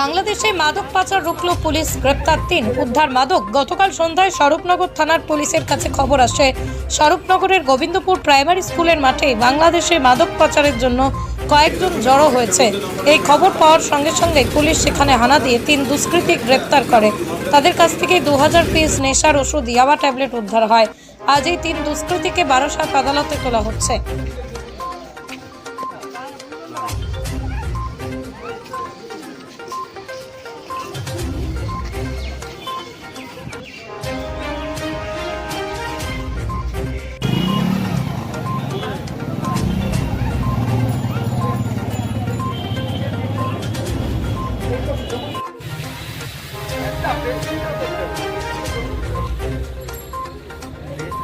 বাংলাদেশে মাদক পাচার রুখল পুলিশ, গ্রেপ্তার তিন। উদ্ধার মাদক গতকাল সন্ধ্যায় স্বরূপনগর থানার পুলিশের কাছে খবর আসে। স্বরূপনগরের গোবিন্দপুর প্রাইমারি স্কুলের মাঠে বাংলাদেশে মাদক পাচারের জন্য কয়েকজন জড়ো হয়েছে। এই খবর পাওয়ার সঙ্গে সঙ্গে পুলিশ সেখানে হানা দিয়ে তিন দুষ্কৃতী গ্রেপ্তার করে। তাদের কাছ থেকে দু হাজার পিস নেশার ওষুধ, ইয়াবা ট্যাবলেট উদ্ধার হয়। আজ এই তিন দুষ্কৃতীকে বারাসাত আদালতে তোলা হচ্ছে।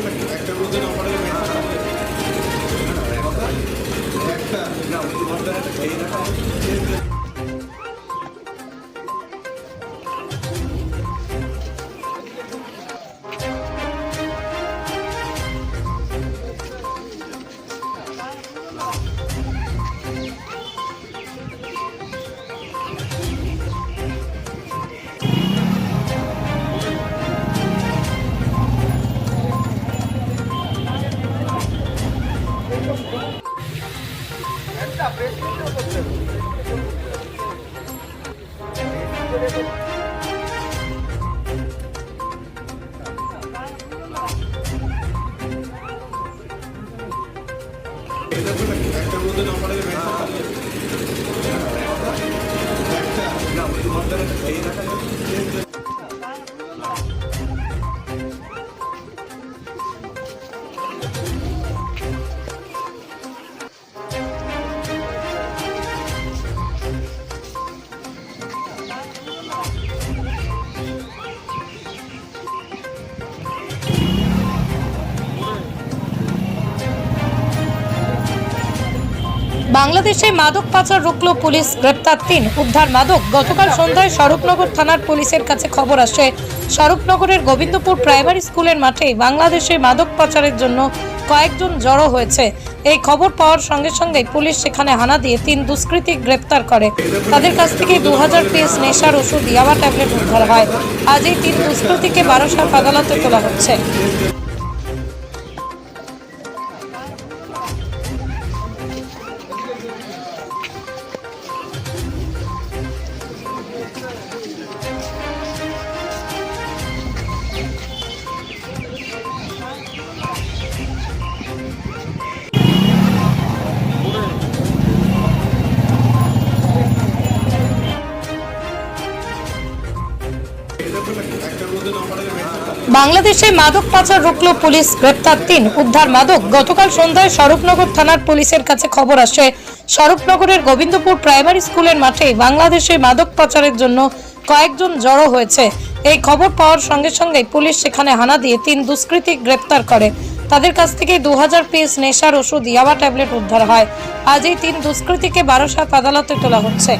for the correct tá preso, por que eu tô preso? Thank you. বাংলাদেশে মাদক পাচার রুখল পুলিশ, গ্রেপ্তার তিন, উদ্ধার মাদক। গতকাল সন্ধ্যায় স্বরূপনগর থানার পুলিশের কাছে খবর আসে। স্বরূপনগরের গোবিন্দপুর প্রাইমারি স্কুলের মাঠে বাংলাদেশে মাদক পাচারের জন্য কয়েকজন জড়ো হয়েছে। এই খবর পাওয়ার সঙ্গে সঙ্গে পুলিশ সেখানে হানা দিয়ে তিন দুষ্কৃতী গ্রেপ্তার করে। তাদের কাছ থেকে দু হাজার পিস নেশার ওষুধ, ইয়াবা ট্যাবলেট উদ্ধার হয়। আজ এই তিন দুষ্কৃতীকে বারাসাত আদালতে তোলা হচ্ছে। বাংলাদেশে মাদক পাচার রুখল পুলিশ, গ্রেপ্তার তিন। উদ্ধার মাদক গতকাল সন্ধ্যায় স্বরূপনগর থানার পুলিশের কাছে খবর আসে। স্বরূপনগরের গোবিন্দপুর প্রাইমারি স্কুলের মাঠে বাংলাদেশে মাদক পাচারের জন্য কয়েকজন জড়ো হয়েছে। এই খবর পাওয়ার সঙ্গে সঙ্গে পুলিশ সেখানে হানা দিয়ে তিন দুষ্কৃতী গ্রেপ্তার করে। তাদের কাছ থেকে দু হাজার পিস নেশার ওষুধ, ইয়াবা ট্যাবলেট উদ্ধার হয়। আজ এই তিন দুষ্কৃতীকে বারাসাত আদালতে তোলা হচ্ছে।